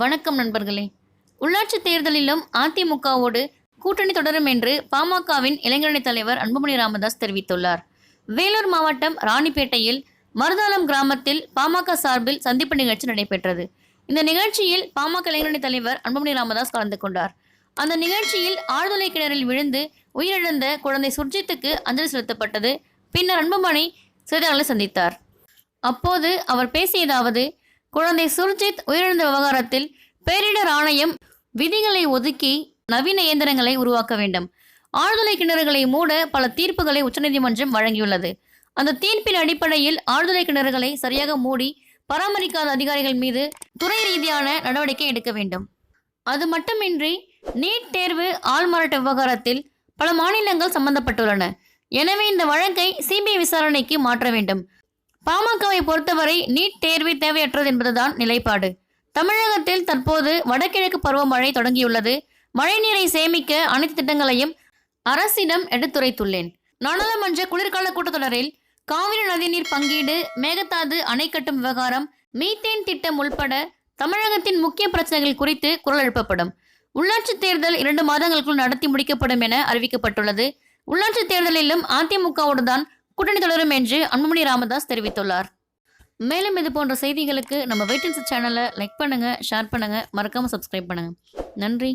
வணக்கம் நண்பர்களே. உள்ளாட்சி தேர்தலிலும் அதிமுகவோடு கூட்டணி தொடரும் என்று பாமகவின் இளைஞரணி தலைவர் அன்புமணி ராமதாஸ் தெரிவித்துள்ளார். வேலூர் மாவட்டம் ராணிப்பேட்டையில் மருதாளம் கிராமத்தில் பாமக சார்பில் சந்திப்பு நிகழ்ச்சி நடைபெற்றது. இந்த நிகழ்ச்சியில் பாமக இளைஞரணி தலைவர் அன்புமணி ராமதாஸ் கலந்து கொண்டார். அந்த நிகழ்ச்சியில் ஆழ்துளை கிணறில் விழுந்து உயிரிழந்த குழந்தை சுர்ஜித்துக்கு அஞ்சலி செலுத்தப்பட்டது. பின்னர் அன்புமணி செய்தியாளர்களை சந்தித்தார். அப்போது அவர் பேசியதாவது குழந்தை சுர்ஜித் உயிரிழந்த விவகாரத்தில் பேரிடர் ஆணையம் விதிகளை ஒதுக்கி நவீன இயந்திரங்களை உருவாக்க வேண்டும். ஆழ்துளை கிணறுகளை மூட பல தீர்ப்புகளை உச்சநீதிமன்றம் வழங்கியுள்ளது. அந்த தீர்ப்பின் அடிப்படையில் ஆழ்துளை கிணறுகளை சரியாக மூடி பராமரிக்காத அதிகாரிகள் மீது துறை ரீதியான நடவடிக்கை எடுக்க வேண்டும். அது மட்டுமின்றி நீட் தேர்வு ஆள்மாறாட்ட விவகாரத்தில் பல மாநிலங்கள் சம்பந்தப்பட்டுள்ளன. எனவே இந்த வழக்கை சிபிஐ விசாரணைக்கு மாற்ற வேண்டும். பாமகவை பொறுத்தவரை நீட் தேர்வு தேவையற்றது என்பதுதான் நிலைப்பாடு. தமிழகத்தில் தற்போது வடகிழக்கு பருவமழை தொடங்கியுள்ளது. மழைநீரை சேமிக்க அனைத்து திட்டங்களையும் அரசிடம் எடுத்துரைத்துள்ளேன். நாடாளுமன்ற குளிர்கால கூட்டத்தொடரில் காவிரி நதிநீர் பங்கீடு மேகதாது அணை கட்டும் விவகாரம் மீத்தேன் திட்டம் உள்பட தமிழகத்தின் முக்கிய பிரச்சனைகள் குறித்து குரல் எழுப்பப்படும். உள்ளாட்சி தேர்தல் இரண்டு மாதங்களுக்குள் நடத்தி முடிக்கப்படும் என அறிவிக்கப்பட்டுள்ளது. உள்ளாட்சி தேர்தலிலும் அதிமுகவுடன் தான் கூட்டணி தொடரும் என்று அன்புமணி ராமதாஸ் தெரிவித்துள்ளார். மேலும் இது போன்ற செய்திகளுக்கு நம்ம வெயிட்டன்ஸ் சேனலை லைக் பண்ணுங்க ஷேர் பண்ணுங்க. மறக்காம சப்ஸ்கிரைப் பண்ணுங்க. நன்றி.